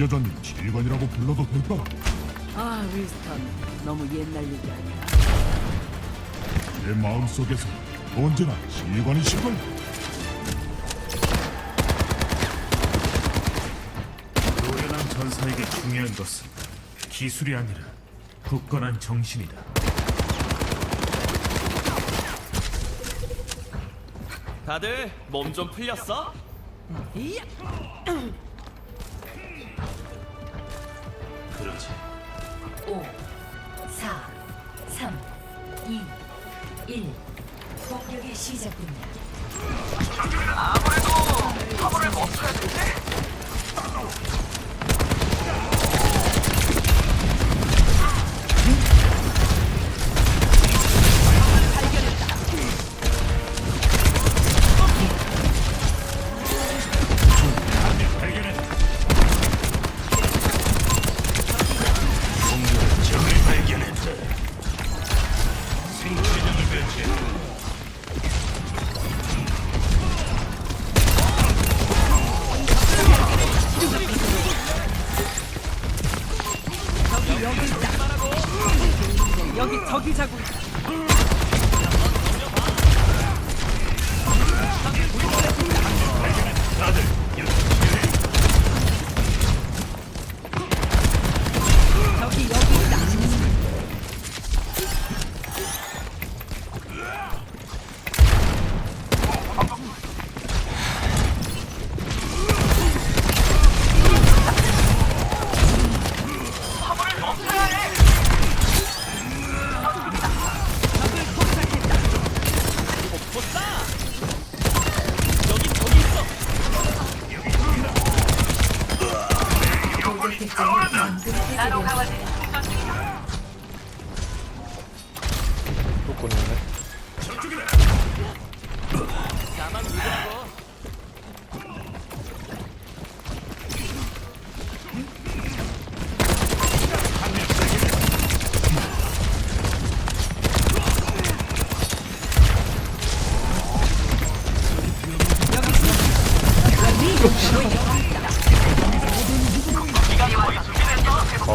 여자님 지휘관이라고 불러도 될까? 아, 윌스턴. 너무 옛날 얘기 아니야. 내 마음속에서 언제나 지휘관이시걸. 노련한 전사에게 중요한 것은 기술이 아니라 굳건한 정신이다. 다들 몸 좀 풀렸어? 이야! 5, 4, 3, 2, 1. 공격이 시작됩니다. 적을 shit.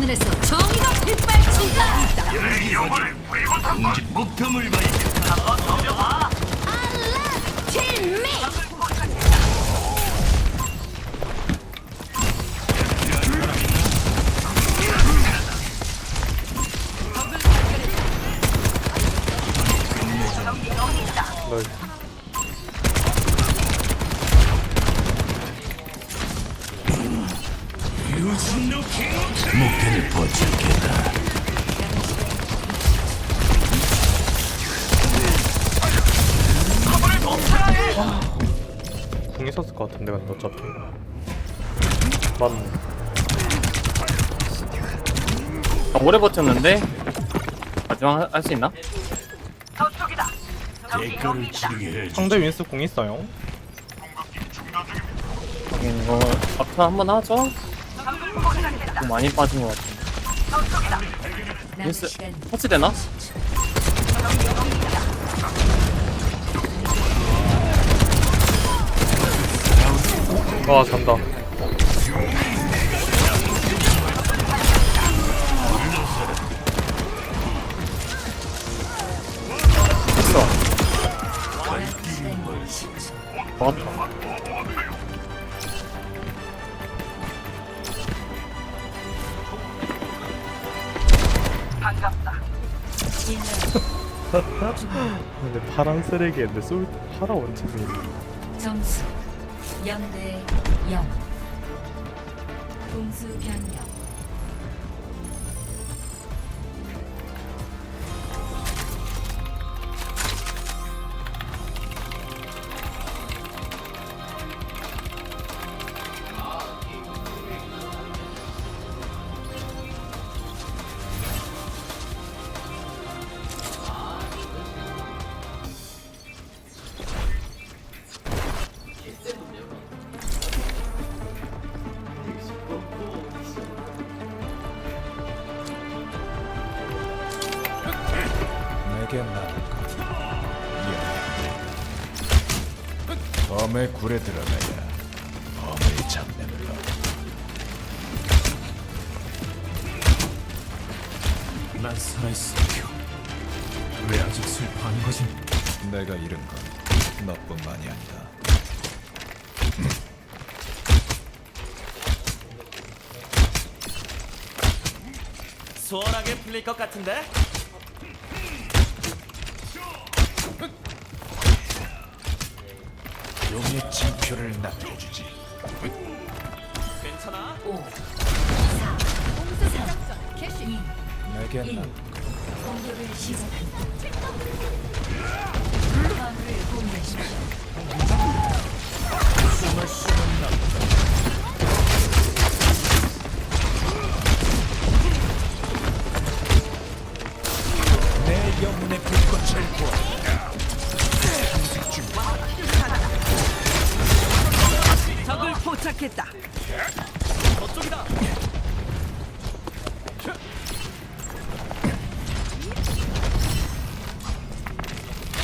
하늘에서 정의가 빗발친다. 공지 목표물 발견. 팀미 널. 데, 근데 어차피. 맞네. 아, 오래 버텼는데 마지막 할 수 있나? 대가를 치르게 해주. 상대 윈스 궁 있어요? 하긴 이거 앞으로 한번 하죠? 좀 많이 빠진 것 같아 남은 윈스 터치되나? 아, 잔다. 했어. 좋았다. 근데 파란 쓰레기인데 쏠 파라 원체이 점수 0대 0. 공수 변경. 범의 굴에 들어가야 범의 잡내를 난 살아있어 큐. 왜 아직 슬퍼하는 거지? 내가 잃은 건 너뿐만이 아니다 수월하게 풀릴 것 같은데? 용의 징표를 나타주지 괜찮아? 5 내게 나 공격을 시작한다. 화물을 공유하십시오. 내 영혼의 불꽃을 보아 포착했다. 저쪽이다.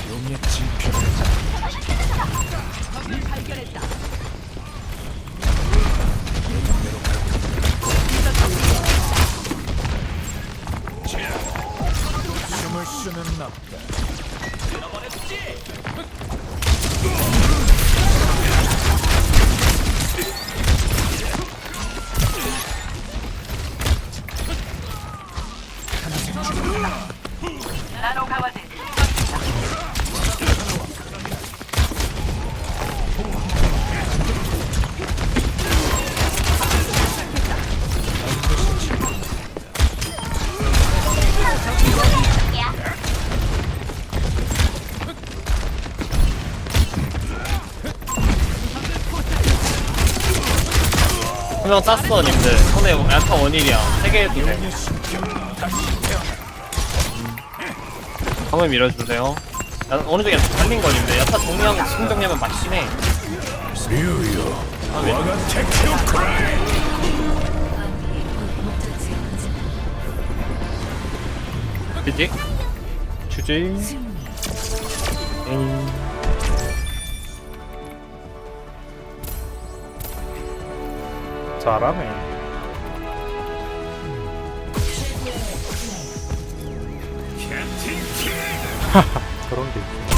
용의 징표를 적을 발견했다. 한명 땄어 님들 손에 약타 원일이야 세개 해도 돼 한번 밀어주세요 야, 어느 쪽에 달린 거 님들 야타 정리하고 지금 정리하면 해 류요 아. 그지? 주지. 에이. 잘하네. 저런 게 있어